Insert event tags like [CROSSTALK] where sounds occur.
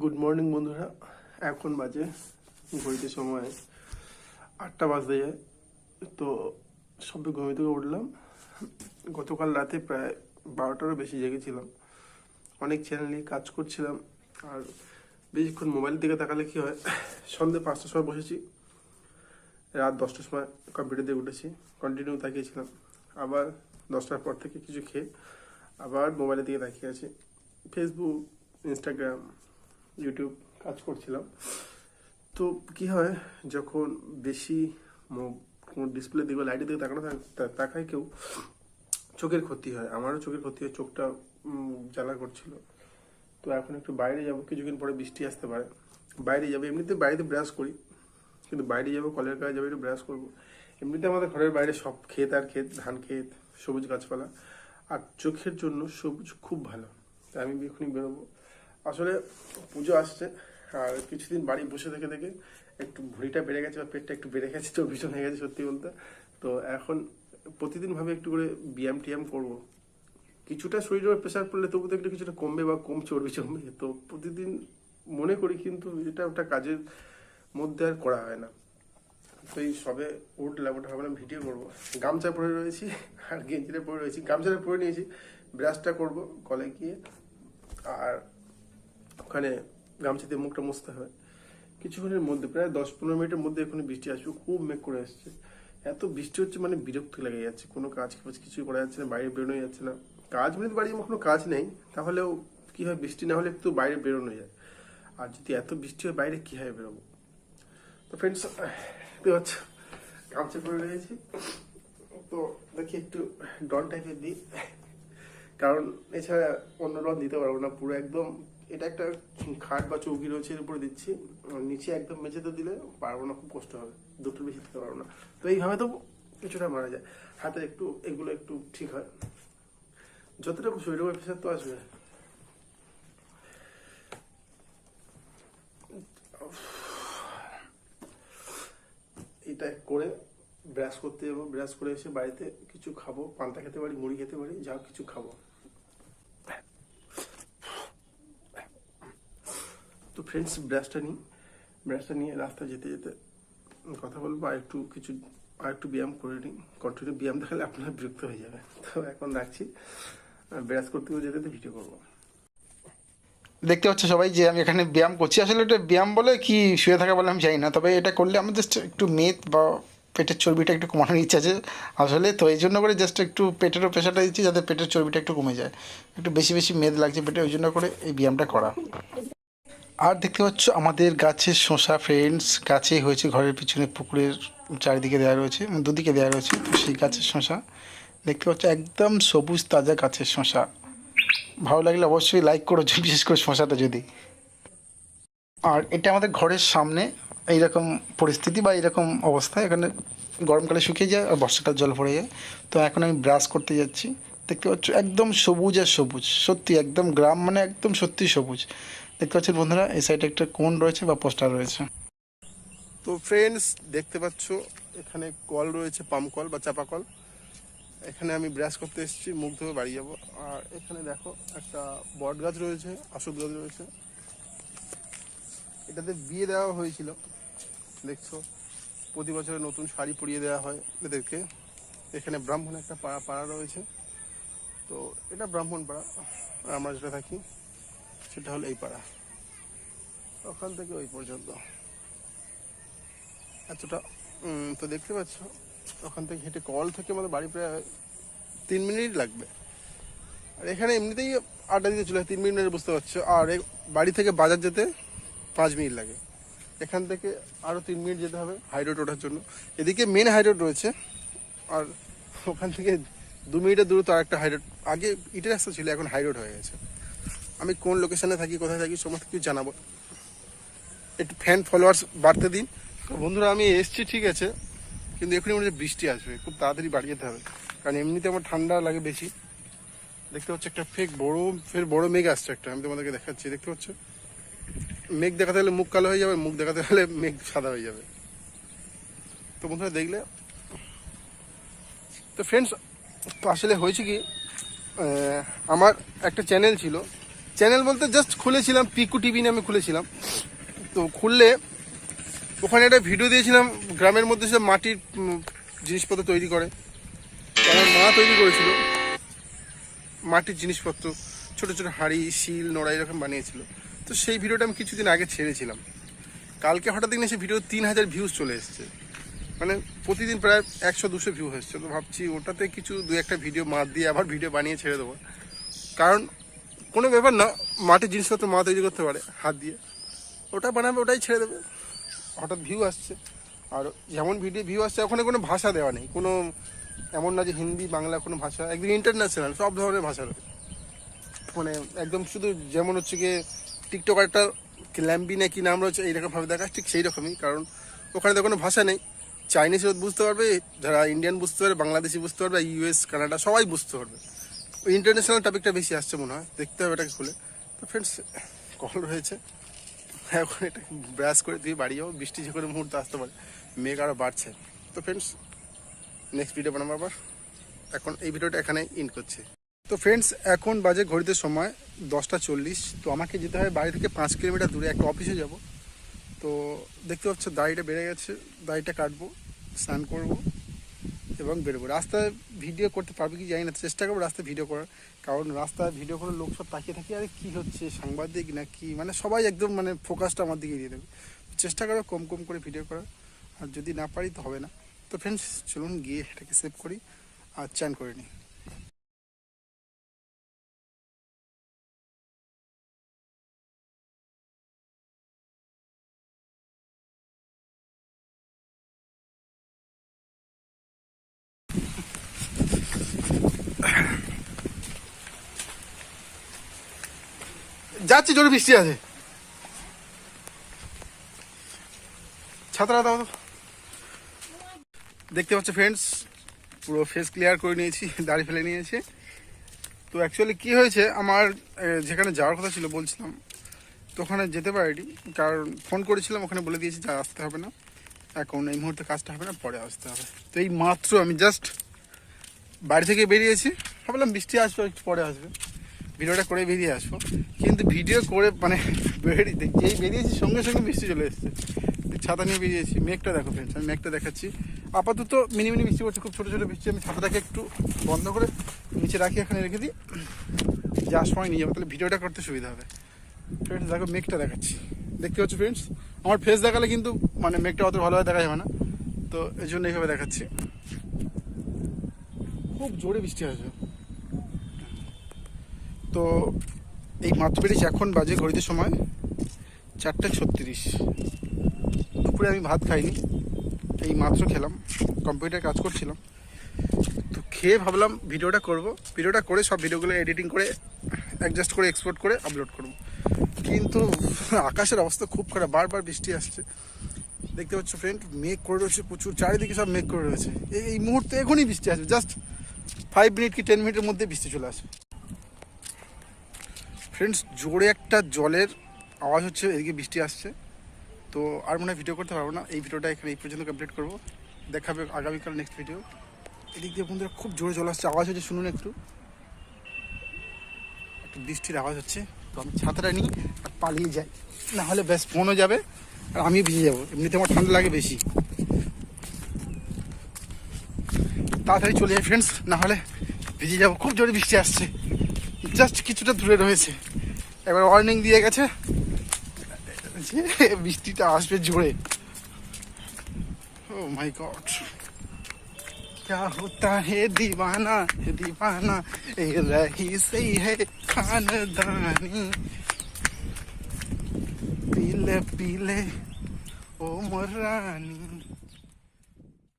Good morning বন্ধুরা। এখন বাজে ঘড়িতে সময় আটটা বাজতে যায়। তো সবে ঘুমিয়ে থেকে উঠলাম। গতকাল রাতে প্রায় বারোটারও বেশি জেগেছিলাম অনেক চ্যানেল কাজ করছিলাম। আর বেশিক্ষণ মোবাইল দিকে তাকালে কি হয়, সন্ধ্যে পাঁচটার সময় বসেছি। রাত দশটার সময় কম্পিউটার দিয়ে উঠেছি। কন্টিনিউ তাকিয়েছিলাম। আবার দশটার পর থেকে কিছু খেয়ে আবার মোবাইলের দিকে তাকিয়ে আছি। ফেসবুক ইনস্টাগ্রাম ইউটিউব কাজ করছিলাম। তো কি হয়, যখন বেশি কোনো ডিসপ্লে দিকে লাইটের দিকে তাকানো তাকায় কেউ, চোখের ক্ষতি হয়। আমারও চোখের ক্ষতি হয়, চোখটা জ্বালা করছিল। তো এখন একটু বাইরে যাব, কিছুদিন পরে বৃষ্টি আসতে পারে। বাইরে যাবে, এমনিতে বাড়িতে ব্রাশ করি, কিন্তু বাইরে যাব, কলের কাছে যাবে, একটু ব্রাশ করব। এমনিতে আমাদের ঘরের বাইরে সব ক্ষেত আর ক্ষেত, ধান ক্ষেত, সবুজ গাছপালা। আর চোখের জন্য সবুজ খুব ভালো। তাই আমি এখনই বেরোবো। আসলে পুজো আসছে, আর কিছুদিন বাড়ি বসে থেকে থেকে একটু ভুঁড়িটা বেড়ে গেছে বা পেটটা একটু বেড়ে গেছে ভীষণ হয়ে গেছে সত্যি বলতে। তো এখন প্রতিদিন ভাবে একটু করে ব্যায়াম টিয়াম করব। কিছুটা শরীরের প্রেশার পড়লে তবু তো একটু কিছুটা কমবে বা কম চর্বি জমবে, তো প্রতিদিন মনে করি কিন্তু এটা একটা কাজের মধ্যে আর করা হয় না। তো এই সবে উঠলাম ওটা ভাবলাম ভিডিও করব। গামছা পরে রয়েছি, আর গেঞ্জিটা পরে রয়েছি, গামছাটা পরে নিয়েছি, ব্রাশটা করব কলে গিয়ে, আর ওখানে গামছা দিয়ে মুখটা মুছতে হবে কিছুক্ষণের মধ্যে, প্রায় দশ পনেরো মিনিটের মধ্যে এখানে বৃষ্টি আসবে, খুব মেঘ করে আসছে। এত বৃষ্টি হচ্ছে মানে বিরক্ত লেগে যাচ্ছে, কোনো কাজ ফাজ কিছুই করা যাচ্ছে না, বাইরে বেরোনো যাচ্ছে না। কাজ মানে তো বাড়ির কোনো কাজ নেই, তাহলেও কি হয়, বৃষ্টি না হলে একটু বাইরে বেরোনো যায়। আর যদি এত বৃষ্টি হয়, বাইরে কি হয় বেরোবো? তো ফ্রেন্ডস পাচ্ছ, গামছা পরে রয়েছি। তো দেখি একটু ডন টাইপের দিই। কারণ এছাড়া অন্য রং দিতে পারব না, পুরো একদম এটা একটা খাট বা চৌকি রয়েছে এর উপরে দিচ্ছি। নিচে একদম মেঝেতে দিলে পারব না, খুব কষ্ট হবে। দুটোর বেশি দিতে পারব না। তো এইভাবে তো কিছুটা মারা যায়। হাতে একটু, এগুলো একটু ঠিক হয়। যতটুকু শরীরের উপর প্রেশার তো আসবে। এটা করে ব্রাশ করতে যাব। ব্রাশ করে এসে বাড়িতে কিছু খাব। পান্তা খেতে পারি, মুড়ি খেতে পারি, যা কিছু খাব। ফ্রেন্ডস ব্রাশটা নিই। ব্রাশটা নিয়ে রাস্তা যেতে যেতে কথা বলব আর একটু কিছু আর একটু ব্যায়াম করে নিই। কন্টিনিউ ব্যায়াম দেখালে আপনারা বিরক্ত হয়ে যাবে তো এখন রাখছি। ব্রাশ করতে গিয়ে যেতে যেতে ভিডিও করব। দেখতে পাচ্ছ সবাই যে আমি এখানে ব্যায়াম করছি। আসলে এটা ব্যায়াম বলে কি শুয়ে থাকা বলে আমি জানি না। তবে এটা করলে আমার জাস্ট একটু মেদ বা পেটের চর্বিটা একটু কমানোর ইচ্ছা আছে আসলে। তো এই জন্য করে জাস্ট একটু পেটেরও প্রেশারটা দিচ্ছি যাতে পেটের চর্বিটা একটু কমে যায়। একটু বেশি বেশি মেদ লাগছে পেটে ওই জন্য করে এই ব্যায়ামটা করা। [LAUGHS] আর দেখতে পাচ্ছ, আমাদের গাছের শসা ফ্রেন্ডস গাছে হয়েছে ঘরের পিছনে পুকুরের চারিদিকে দেওয়া রয়েছে মানে দুদিকে দেওয়া রয়েছে, তো সেই গাছের শসা। দেখতে পাচ্ছ, একদম সবুজ তাজা গাছের শসা। ভালো লাগলে অবশ্যই লাইক করো, [LAUGHS] বিশেষ করে শসাটা যদি। আর এটা আমাদের ঘরের সামনে, এইরকম পরিস্থিতি বা এইরকম অবস্থা, এখানে গরমকালে শুকিয়ে যায় আর বর্ষাকাল জল পড়ে যায়। তো এখন আমি ব্রাশ করতে যাচ্ছি। দেখতে পাচ্ছ, একদম সবুজ আর সবুজ, সত্যি একদম গ্রাম মানে একদম সত্যি সবুজ। দেখতে পাচ্ছেন বন্ধুরা, এই সাইডে একটা কোন রয়েছে বা পোস্টার রয়েছে। তো ফ্রেন্ডস দেখতে পাচ্ছ, এখানে কল রয়েছে পাম্প কল বা চাপা কল। এখানে আমি ব্রাশ করতে এসেছি, মুখ ধুয়ে বাড়ি যাব। আর এখানে দেখো, একটা বট গাছ রয়েছে, অশোক গাছ রয়েছে। এটাতে বিয়ে দেওয়া হয়েছিল। দেখছ, প্রতি বছরে নতুন শাড়ি পরিয়ে দেওয়া হয় এদেরকে। এখানে ব্রাহ্মণ একটা পাড়া পাড়া রয়েছে। তো এটা ব্রাহ্মণ পাড়া আমরা যেটা থাকি সেটা হলো এই পাড়া। ওখান থেকে ওই পর্যন্ত। এতটা তো দেখতে পাচ্ছ, ওখান থেকে হেঁটে কল থেকে আমাদের বাড়ি প্রায় তিন মিনিট লাগবে। আর এখানে এমনিতেই আড্ডা দিতে চলে তিন মিনিট বুঝতে পারছ। আর বাড়ি থেকে বাজার যেতে পাঁচ মিনিট লাগে। এখান থেকে আরও তিন মিনিট যেতে হবে হাই রোড ওঠার জন্য। এদিকে মেন হাই রোড রয়েছে। আর ওখান থেকে দু মিনিটের দূরত্ব আর একটা হাই রোড আগে ইটের রাস্তা ছিল, এখন হাই রোড হয়ে গেছে। আমি কোন লোকেশনে থাকি, কোথায় থাকি, সমস্ত কিছু জানাব। একটু ফ্যান ফলোয়ার্স বাড়তে দিন। তো বন্ধুরা, আমি এসছি, ঠিক আছে, কিন্তু এখনই মনে বৃষ্টি আসবে। খুব তাড়াতাড়ি বাড়ি যেতে হবে। কারণ এমনিতে আমার ঠান্ডা লাগে বেশি। দেখতে হচ্ছে একটা ফেক বড়, ফের বড় মেঘ আসছে একটা। আমি তোমাদেরকে দেখাচ্ছি, দেখতে পাচ্ছ? মেঘ দেখাতে হলে মুখ কালো হয়ে যাবে, মুখ দেখাতে হলে মেঘ সাদা হয়ে যাবে। তো বন্ধুরা, দেখলে? তো ফ্রেন্ডস আসলে হয়েছে কি আমার একটা চ্যানেল ছিল। চ্যানেল বলতে জাস্ট খুলেছিলাম পিকু টিভি নামে খুলেছিলাম। তো খুললে ওখানে একটা ভিডিও দিয়েছিলাম, গ্রামের মধ্যে সব মাটির জিনিসপত্র তৈরি করে। আমার মা তৈরি করেছিল। মাটির জিনিসপত্র, ছোট ছোট হাঁড়ি, শিল, নোড়া এরকম বানিয়েছিল। তো সেই ভিডিওটা আমি কিছুদিন আগে ছেড়েছিলাম। কালকে হঠাৎ দেখলে সেই ভিডিও তিন হাজার ভিউজ চলে এসেছে। মানে প্রতিদিন প্রায় একশো, দুশো ভিউ হচ্ছে। তো ভাবছি ওটাতে কিছু দু একটা ভিডিও মাত দিয়ে আবার ভিডিও বানিয়ে ছেড়ে দেবো। কারণ কোনো ব্যাপার না, মাটির জিনিসপত্র মা তৈরি করতে পারে, হাত দিয়ে। ওটা বানাবে, ওটাই ছেড়ে দেবে। হঠাৎ ভিউ আসছে। আর যেমন ভিডিও ভিউ আসছে, ওখানে কোনো ভাষা দেওয়া নেই। কোনো, এমন না যে হিন্দি, বাংলা কোনো ভাষা, একদম ইন্টারন্যাশনাল সব ধরনের ভাষা রয়েছে। মানে একদম শুধু যেমন হচ্ছে গিয়ে টিকটক একটা ল্যাম্বি না কি নাম রয়েছে, এইরকমভাবে দেখা ঠিক সেই রকমই কারণ ওখানে তো কোনো ভাষা নেই। চাইনিজ বুঝতে পারবে, যারা ইন্ডিয়ান বুঝতে পারবে বাংলাদেশি বুঝতে পারবে ইউএস কানাডা সবাই বুঝতে পারবে। ইন্টারন্যাশনাল টপিকটা বেশি আসছে মনে হয়। দেখতে হবে এটাকে খুলে। তো ফ্রেন্ডস কল রয়েছে। এখন এটা ব্রাশ করে দিয়ে বাড়ি যাব বৃষ্টি যে করে মুহূর্তে আসতে পারে। মেঘ আরও বাড়ছে। তো ফ্রেন্ডস নেক্সট ভিডিও বানাবো আবার। এখন এই ভিডিওটা এখানে ইন করছে। তো ফ্রেন্ডস এখন বাজে ঘড়িতে সময় দশটা চল্লিশ। তো আমাকে যেতে হয় বাড়ি থেকে পাঁচ কিলোমিটার দূরে। একটা অফিসে যাব। তো দেখতে পাচ্ছ, দাড়িটা বেড়ে গেছে। দাড়িটা কাটবো, স্নান করব। এবং বেরোবো। রাস্তায় ভিডিও করতে পারবে কি জানি না, চেষ্টা করব রাস্তায় ভিডিও করার। কারণ রাস্তায় ভিডিও করে লোক সব তাকিয়ে থাকি, আরে কী হচ্ছে, সাংবাদিক না কি? মানে সবাই একদম মানে ফোকাসটা আমার দিকে দিয়ে দেবে। চেষ্টা করো কম কম করে ভিডিও করার। আর যদি না পারি তো হবে না। তো ফ্রেন্ডস চলুন গিয়ে এটাকে সেভ করি আর চ্যান করে নিই। যাচ্ছি, জোরে বৃষ্টি আছে। ছাতাটা দাও। দেখতে পাচ্ছ ফ্রেন্ডস পুরো ফেস ক্লিয়ার করে নিয়েছি, দাড়ি ফেলে নিয়েছি। তো অ্যাকচুয়ালি কি হয়েছে, আমার যেখানে যাওয়ার কথা ছিল বলছিলাম, তো ওখানে যেতে পারিনি, কারণ ফোন করেছিলাম, ওখানে বলে দিয়েছি যা আসতে হবে না। এখন এই মুহূর্তে কাজটা হবে না, পরে আসতে হবে। তো এই মাত্র আমি জাস্ট বাড়ি থেকে বেরিয়েছি, ভাবলাম বৃষ্টি আসবে, একটু পরে আসবে। ভিডিওটা করে বেরিয়ে আসব। কিন্তু ভিডিও করে মানে বেরিয়ে যেই বেরিয়েছি সঙ্গে সঙ্গে বৃষ্টি চলে এসেছে। ছাতা নিয়ে বেরিয়েছি। মেঘটা দেখো ফ্রেন্ডস আমি মেঘটা দেখাচ্ছি। আপাতত মিনি মিনি বৃষ্টি পড়ছে খুব ছোটো ছোটো বৃষ্টি আমি ছাতাটাকে একটু বন্ধ করে নিচে রাখি, এখানে রেখে দিই। যাওয়ার সময় নিয়ে যাব। তাহলে ভিডিওটা করতে সুবিধা হবে। ফ্রেন্ডস দেখো মেঘটা দেখাচ্ছি। দেখতে পাচ্ছ ফ্রেন্ডস আমার ফেস দেখালে কিন্তু মানে মেঘটা অত ভালোভাবে দেখা যাবে না। তো এই জন্য এইভাবে দেখাচ্ছি। খুব জোরে বৃষ্টি আসবে। তো এই মাত্র বেরিয়েছি এখন বাজে ঘড়িতে সময় চারটে ছত্রিশ। দুপুরে আমি ভাত খাইনি, এই মাত্র খেলাম, কম্পিউটার কাজ করছিলাম। তো খেয়ে ভাবলাম ভিডিওটা করব, ভিডিওটা করে সব ভিডিওগুলো এডিটিং করে অ্যাডজাস্ট করে এক্সপোর্ট করে আপলোড করব। কিন্তু আকাশের অবস্থা খুব খারাপ, বারবার বৃষ্টি আসছে। দেখতে পাচ্ছ ফ্রেন্ড মেঘ করে রয়েছে প্রচুর, চারিদিকে সব মেঘ করে রয়েছে। এই মুহূর্তে এখনই বৃষ্টি আসবে জাস্ট ফাইভ মিনিট কি টেন মিনিটের মধ্যে বৃষ্টি চলে আসবে। ফ্রেন্ডস জোরে একটা জলের আওয়াজ হচ্ছে, এদিকে বৃষ্টি আসছে। তো আর মনে ভিডিও করতে পারব না। এই ভিডিওটা এখানে এই পর্যন্ত কমপ্লিট করব। দেখাবে আগামীকাল নেক্সট ভিডিও এদিক দিয়ে বন্ধুরা খুব জোরে জল আসছে। আওয়াজ হচ্ছে, শুনুন একটু। একটু বৃষ্টির আওয়াজ হচ্ছে। তো আমি ছাতাটা নিই আর পালিয়ে যাই। না হলে ব্যাস ফোনও যাবে আর আমি ভিজে যাব। এমনিতে আমার ঠান্ডা লাগে বেশি। তাড়াতাড়ি চলে যাই ফ্রেন্ডস না হলে ভিজে যাব। খুব জোরে বৃষ্টি আসছে। জাস্ট কিছুটা দূরে রয়েছে এবার ওয়ার্নিং দিয়ে গেছে যে বৃষ্টিটা আসবে জোরে ও মাই গড क्या होता है दीवाना दीवाना ए रही सही है खानदानी पीले पीले ओ मोरानी